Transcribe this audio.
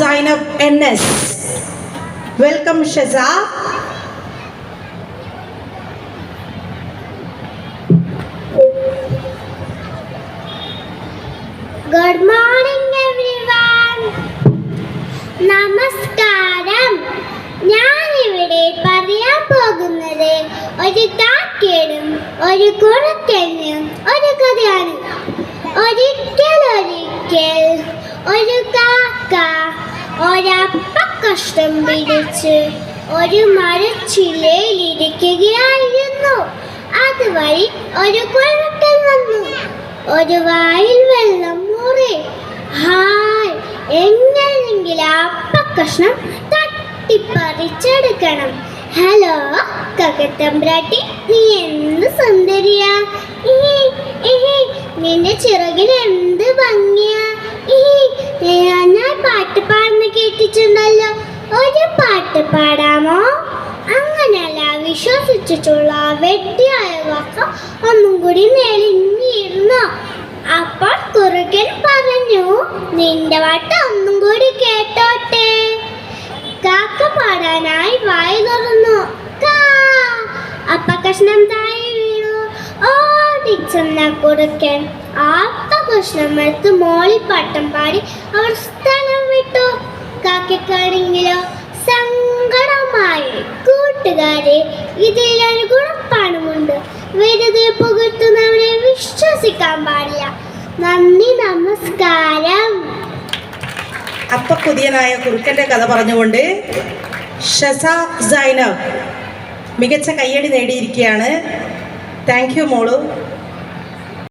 Zainab N S welcome ഷെസ good morning everyone നമസ്കാരം. ഞാൻ ഇവിടെ പറയാൻ പോകുന്നത് ഒരു കാക്കയും ഒരു കുറുക്കനും ഒരു കഥയാണ്. ഒരിക്കൽ ഒരിക്കൽ ഒരു കാക്ക ഒരപ്പ കഷ്ടം പിടിച്ച് ഒരു മരച്ചില്ലയിൽ ഇരിക്കുകയായിരുന്നു അതുവഴി ഒരു കുറുക്കൻ വന്നു. ഒരു വായിൽ വെള്ളം മുറി ഹായ് എങ്ങനെയെങ്കിലും അപ്പക്കഷ്ണം തട്ടിപ്പറിച്ചെടുക്കണം. ഹലോ കകത്തമ്പ്രാട്ടി നീ എന്ത് സുന്ദരിയാ? നിന്റെ ചിറകിൽ എന്ത് ഭംഗിയാ പാടാമോ? അങ്ങനെയല്ല വിശ്വസിച്ചിട്ടുള്ള വെട്ടിയായ വാക്ക ഒന്നും കൂടി നെളിഞ്ഞിരുന്നു. അപ്പോൾ കുറുക്കൻ പറഞ്ഞു നിന്റെ പാട്ട് ഒന്നും കൂടി കേട്ടോട്ടെ. കാക്ക പാടാനായി വായ തുറന്നു. അപ്പ കഷ്ണം താഴെ വീണു. ഓടിച്ചെന്ന കുറുക്കൻ. അപ്പ കഷ്ണം എടുത്ത് മോളി പാട്ടം പാടി അവർ സ്ഥലം വിട്ടു. സങ്കടമായി കൂട്ടുകാരെ ഇതിലൊരു ഗുണപ്പാണുമുണ്ട് വെറുതെ പുകഴ്ത്തുന്നവരെ വിശ്വസിക്കാൻ പാടില്ല. നന്ദി നമസ്കാരം. അപ്പൊ പുതിയനായ കുറുക്കന്റെ കഥ പറഞ്ഞുകൊണ്ട് സൈനബ് മികച്ച കയ്യടി നേടിയിരിക്കുകയാണ്. താങ്ക് യു മോളു.